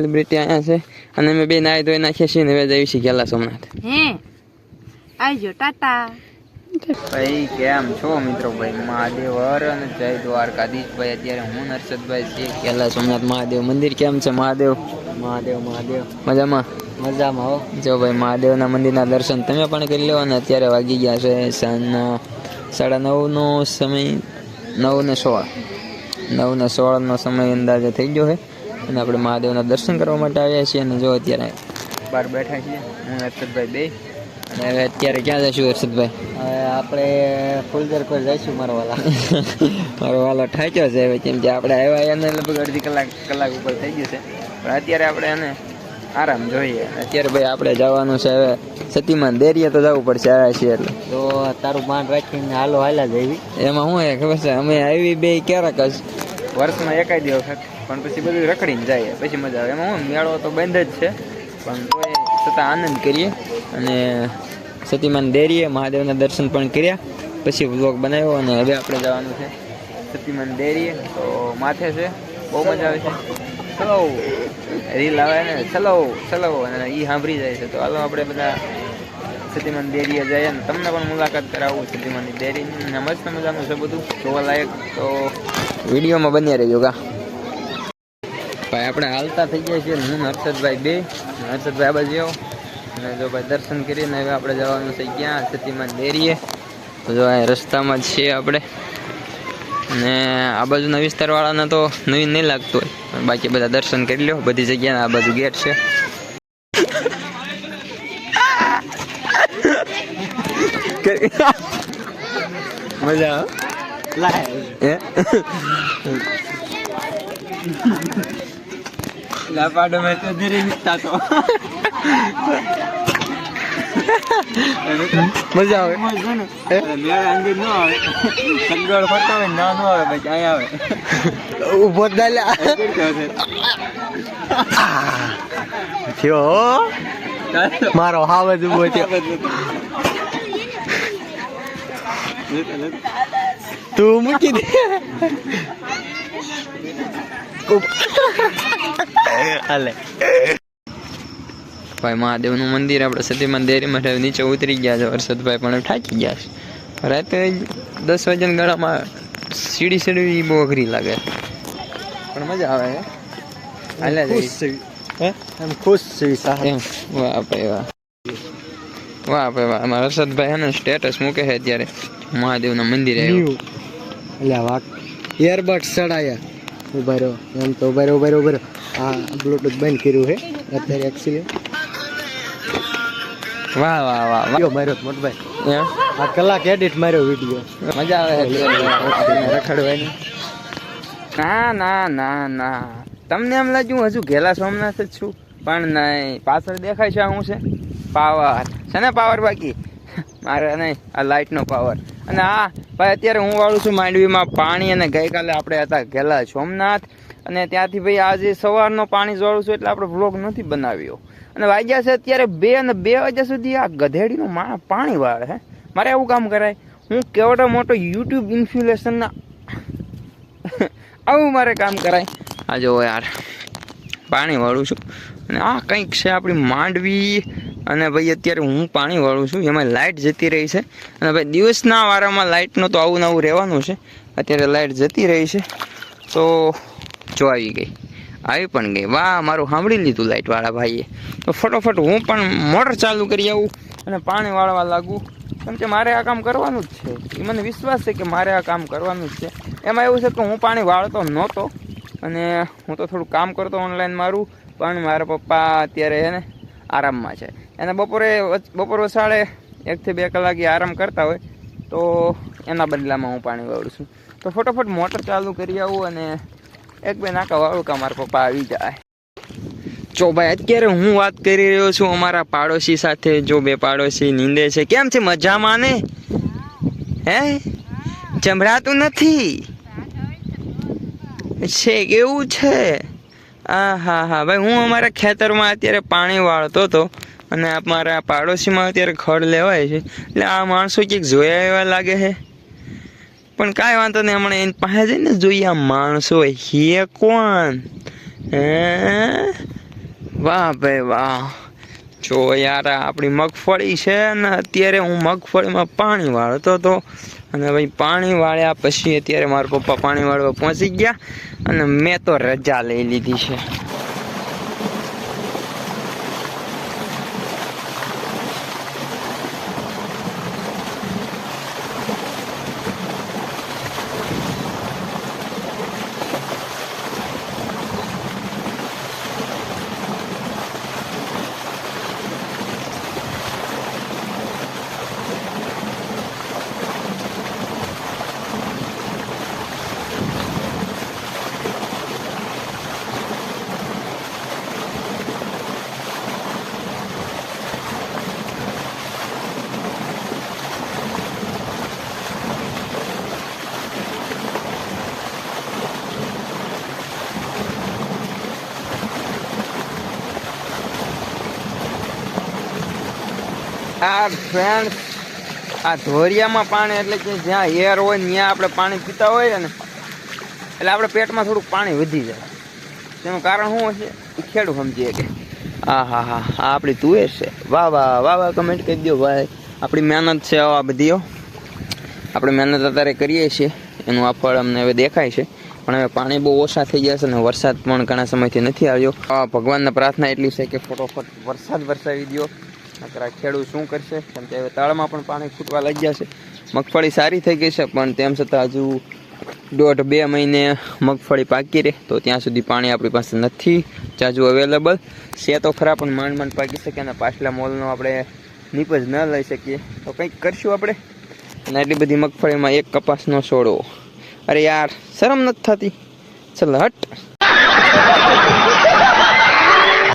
Celebrity અહીંયા છે. અને અમે બે નાય ધોઈ નાખીએ છીએ ને હવે જઈ છીએ ગેલા સોમનાથ. હે? આવજો ટાટા. ભાઈ કેમ છો મિત્રો? ભાઈ મહાદેવ હર અને જય દ્વારકાધીશ. ભાઈ અત્યારે હું નરસદભાઈ છીએ. ગેલા સોમનાથ મહાદેવ. મંદિર કેમ છે મહાદેવ? મહાદેવ મહાદેવ. મજામાં? મજામાં હો. જો ભાઈ મહાદેવના મંદિરના દર્શન તમે પણ કરી લો અને અત્યારે વાગી ગયા છે સાંજના સાડા નવનો સમય નવ ને સોળ. નવ ને સોળનો સમય અંદાજે થઈ ગયો છે. અને આપણે મહાદેવના દર્શન કરવા માટે આવ્યા છીએ અને જો અત્યારે બહાર બેઠા છીએ. હું હર્ષદભાઈ બે. અને હવે અત્યારે ક્યાં જઈશું હર્ષદભાઈ? હવે આપણે ફૂલદર પર જઈશું મારવાલા મારો વાલો ઠાક્યો છે હવે કેમ કે આપણે આવ્યા એને લગભગ અડધી કલાક કલાક ઉપર થઈ ગયું છે. પણ અત્યારે આપણે એને આરામ જોઈએ. અત્યારે ભાઈ આપણે જવાનું છે હવે સતીમાન દેરીએ તો જવું પડશે આવ્યા છીએ એટલે. તો તારું માન રાખીને હાલો હાલા જઈવી એમાં શું એ ખબર છે અમે આવી બે ક્યારેક જ. વર્ષમાં એકાદ વખત પણ પછી બધું રખડીને જાય. પછી મજા આવે. એમાં હું, મેળો તો બંધ જ છે. પણ કોઈ છતાં આનંદ કરીએ અને સતીમાન દેરીએ, મહાદેવના દર્શન પણ કર્યા. પછી વ્લોગ બનાવ્યો અને હવે આપણે જવાનું છે સતીમાન દેરીએ. તો માથે છે. બહુ મજા આવે છે. ચલો. રીલ આવે ને. ચલો ચલો. અને એ સાંભળી જાય છે. તો હાલો આપણે બધા સતીમાન દેરીએ જઈએ અને તમને પણ મુલાકાત કરાવું સતીમાનની ડેરી મસ્ત મજાનું છે બધું. જોવા લાયક. તો વિડીયોમાં બન્યા રહેજો કા ભાઈ આપણે હાલતા થઈ ગયા છીએ હું હર્ષદભાઈ બે. હર્ષદભાઈ બાજુ અને જો ભાઈ દર્શન કરીને હવે આપણે જવાનું છે ક્યાં? સ્થિતિમાં દેરીએ તો જો આ રસ્તામાં છીએ આપણે. અને આ બાજુના વિસ્તારવાળાને તો નવીન નહીં લાગતું હોય. બાકી બધા દર્શન કરી લો બધી જગ્યાના આ બાજુ ગેટ છે. મજા આવે? લાપાડો મેં તો ધીરે નીકળતા તો. મજા આવે? સંગળ ફરતો હોય ના નો આવે પછી અહીંયા આવે. ઊભો દાલા થયો મારો હાવ જ ઊભો થયો. તું મૂકી દે. હાલે. ભાઈ મહાદેવનું મંદિર આપણે સતી મંદિરમાં હવે નીચે ઉતરી ગયા છે. હર્ષદભાઈ પણ ઠાકી ગયા છે. રાતે દસ વાગ્યાના ગાળામાં સીડી સીડી બહુ અઘરી લાગે. પણ મજા આવે છે હાલ્યા જઈએ. ખુશ છે. હે? એમ ખુશ છે એમ. વાહ ભાઈ વાહ. વાહ ભાઈ વાહ. અમારા હર્ષદભાઈ હે ને સ્ટેટસ મૂકે છે અત્યારે. મહાદેવના મંદિરે આવ્યો. એટલે વાક ઇયરબડ સડાયા. ઊભા રહ્યો એમ તો ઊભા રહ્યો ઊભા રહ્યો ઊભા રહ્યો હા બ્લૂટૂથ બંધ કર્યું છે. અત્યારે એકચ્યુઅલી વાહ વાહ વાહ વીડિયો માર્યો મોટભાઈ. આ કલાક એડિટ માર્યો વીડિયો. મજા આવે રખડવાની. ના ના ના ના. તમને એમ લાગ્યું હજુ ઘેલા સોમનાથ જ છું પણ નહીં. પાછળ દેખાય છે હું છે? પાવર છે ને પાવર બાકી? મારે નહીં આ લાઇટનો પાવર અને આ ભાઈ, અત્યારે હું વાળું છું માંડવીમાં. પાણી અને ગઈકાલે આપણે હતા ગેલા સોમનાથ. અને ત્યાંથી ભાઈ, આજે સવારનો પાણી જોડું છું એટલે આપણે વ્લોગ નથી બનાવ્યો. અને વાગ્યા છે અત્યારે બે અને બે વાગ્યા સુધી આ ગધેડીનું માણસ પાણી વાળે હે. મારે એવું કામ કરાય. હું કેવડો મોટો યુટ્યુબ ઇન્ફ્યુલેશનના આવું મારે કામ કરાય. આ જો યાર, પાણી વાળું છું. અને આ કંઈક છે આપણી માંડવી. અને ભાઈ અત્યારે હું પાણી વાળું છું, એમાં લાઇટ જતી રહી છે. અને ભાઈ દિવસના વારામાં લાઇટનું તો આવું ને આવું રહેવાનું છે. અત્યારે લાઇટ જતી રહી છે. તો જો આવી ગઈ. આવી પણ ગઈ. વાહ, મારું સાંભળી લીધું લાઇટવાળા ભાઈએ. તો ફટોફટ હું પણ મોટર ચાલુ કરી આવું અને પાણી વાળવા લાગું. કેમ કે મારે આ કામ કરવાનું જ છે. એ મને વિશ્વાસ છે કે મારે આ કામ કરવાનું જ છે. એમાં એવું છે કે હું પાણી વાળતો નહોતો અને હું તો થોડું કામ કરતો ઓનલાઈન મારું. પણ મારા પપ્પા અત્યારે છે ને આરામમાં છે. એને બપોરે બપોર વસાડે એકથી બે કલાકે આરામ કરતા હોય તો એના બદલામાં હું પાણી વાળું છું. તો ફટોફટ મોટર ચાલુ કરી આવું અને એક બે નાકા વાળું કે મારા પપ્પા આવી જાય. જો ભાઈ અત્યારે હું વાત કરી રહ્યો છું અમારા પાડોશી સાથે. જો બે પાડોશી નીંદે છે. કેમ છે? મજામાં ને? હે? ચંભળાતું નથી? છે કેવું છે? આ હા. હા ભાઈ, હું અમારા ખેતરમાં અત્યારે પાણી વાળતો હતો અને અમારા પાડોશીમાં અત્યારે ખડ લેવાય છે. એટલે આ માણસો ક્યાંક જોયા એવા લાગે છે. પણ કાંઈ વાંધો નહીં, હમણાં એની પાસે જઈને જોઈએ આ માણસો હે કોણ? હે? વાહ ભાઈ, વાહ. જો યાર આપણી મગફળી છે ને અત્યારે હું મગફળીમાં પાણી વાળતો હતો. અને ભાઈ, પાણી વાળ્યા પછી અત્યારે મારા પપ્પા પાણી વાળવા પહોંચી ગયા. અને મેં તો રજા લઈ લીધી છે. આ ફ્રેન્ડ આ ધોરિયામાં પાણી, એટલે કે જ્યાં એર હોય ત્યાં આપણે પાણી પીતા હોઈએ ને, એટલે આપણે પેટમાં થોડુંક પાણી વધી જાય. તેનું કારણ શું હશે? એ ખેડૂત સમજીએ કે હા હા હા, આ આપણી તુવેર છે. વાહ વાહ વાહ વાહ કમેન્ટ કરી દો ભાઈ. આપણી મહેનત છે આ બધીઓ આપણે મહેનત અત્યારે કરીએ છીએ. એનું આ ફળ અમને હવે દેખાય છે. પણ હવે પાણી બહુ ઓછા થઈ ગયા છે અને વરસાદ પણ ઘણા સમયથી નથી આવ્યો. ભગવાનને પ્રાર્થના એટલી છે કે ફટોફટ વરસાદ વરસાવી દો નકર ખેડૂત શું કરશે? કેમ કે હવે તળમાં પણ પાણી ખૂટવા લાગ્યા છે. મગફળી સારી થઈ ગઈ છે, પણ તેમ છતાં હજુ દોઢ બે મહિને મગફળી પાકી રહે, તો ત્યાં સુધી પાણી આપણી પાસે નથી, જાજુ અવેલેબલ છે તો ખરા, પણ માંડ માંડ પાકી શકે અને પાછલા મોલનો આપણે નીપજ ન લઈ શકીએ. તો કંઈક કરશું આપણે? અને એટલી બધી મગફળીમાં એક કપાસનો છોડો અરે યાર, શરમ નથી થતી. ચાલ હટ.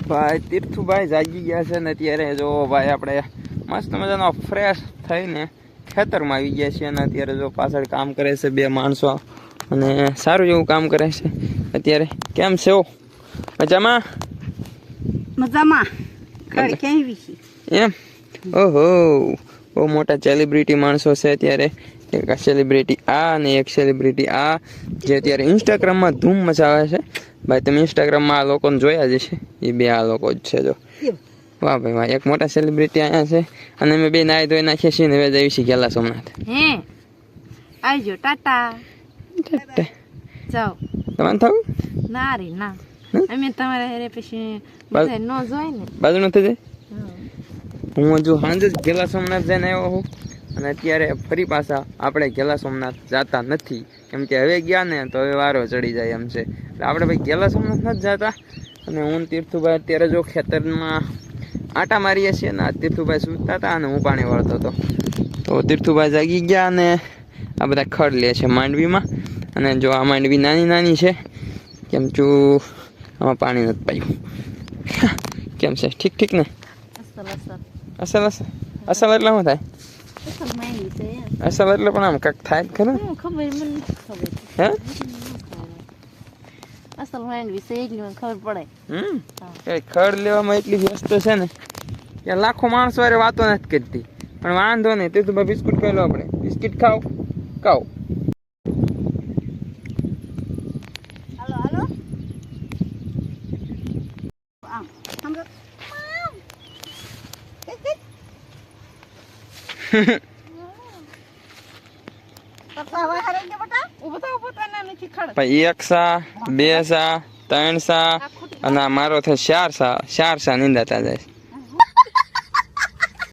ભાઈ તીર્થુભાઈ જાગી ગયા છે ને અત્યારે જો ભાઈ આપણે મસ્ત મજાનો ફ્રેશ થઈને ખેતરમાં આવી ગયા છીએ અને અત્યારે જો પાછળ કામ કરે છે બે માણસો અને સારું એવું કામ કરે છે. અત્યારે કેમ છે? ઓ મજામાં. મજામાં એમ? ઓહો બહુ મોટા સેલિબ્રિટી માણસો છે અત્યારે. એક સેલિબ્રિટી આ અને એક સેલિબ્રિટી આ જે અત્યારે ઇન્સ્ટાગ્રામમાં ધૂમ મચાવે છે. ભાઈ તમે ઇન્સ્ટાગ્રામમાં આ લોકોને જોયા જ છે એ બે આ લોકો જ છે જો. વાહ ભાઈ વાહ એક મોટા સેલિબ્રિટી અહીંયા છે અને અમે બે નાય ધોઈ નાખીએ છીએ ને હવે જઈએ છીએ ગેલા સોમનાથ. હે? આવજો ટાટા. ટાટા. જાઓ. તમારે થવું? ના રે ના. અમે તમારે હેરે પછી. બધા ન જોઈ ને. બાજુ નથી જઈ હા. હું હજુ સાંજે જ ગેલા સોમનાથ જઈને આવ્યો હું અને અત્યારે ફરી પાછા આપણે ગેલા સોમનાથ જતા નથી. કેમ કે હવે ગયા ને તો હવે વારો ચડી જાય એમ છે. એટલે આપણે ભાઈ ગેલા સોમનાથ નથી જતા. અને હું તીર્થુભાઈ અત્યારે જો ખેતરમાં આટા મારીએ છીએ ને આ તીર્થુભાઈ સૂતા હતા અને હું પાણી વાળતો હતો. તો તીર્થુભાઈ જાગી ગયા અને આ બધા ખડ લે છે માંડવીમાં. અને જો આ માંડવી નાની નાની છે કેમ ચું આમાં પાણી નથી પાયું. કેમ છે? ઠીક ઠીક ને? અસલ અસલ. અસલ અસલ. અસલ એટલે શું થાય? અસલ એટલે પણ આમ કંઈક થાય જ ખરું. ખબર મને ખબર. હે? અસલ એટલી મને ખબર પડે. હમ? ખડ લેવામાં એટલી વ્યસ્ત છે ને કે લાખો માણસો વારે વાતો નથી કરતી. પણ વાંધો નહીં તે તો બિસ્કુટ ખાઈ લો આપણે. બિસ્કિટ ખાઓ ખાઓ. હાલો હાલો આમ સમજો ભાઈ એક સા બે સા ત્રણ સા અને મારો થાય ચાર સા ચાર સા નિંદાતા જાય.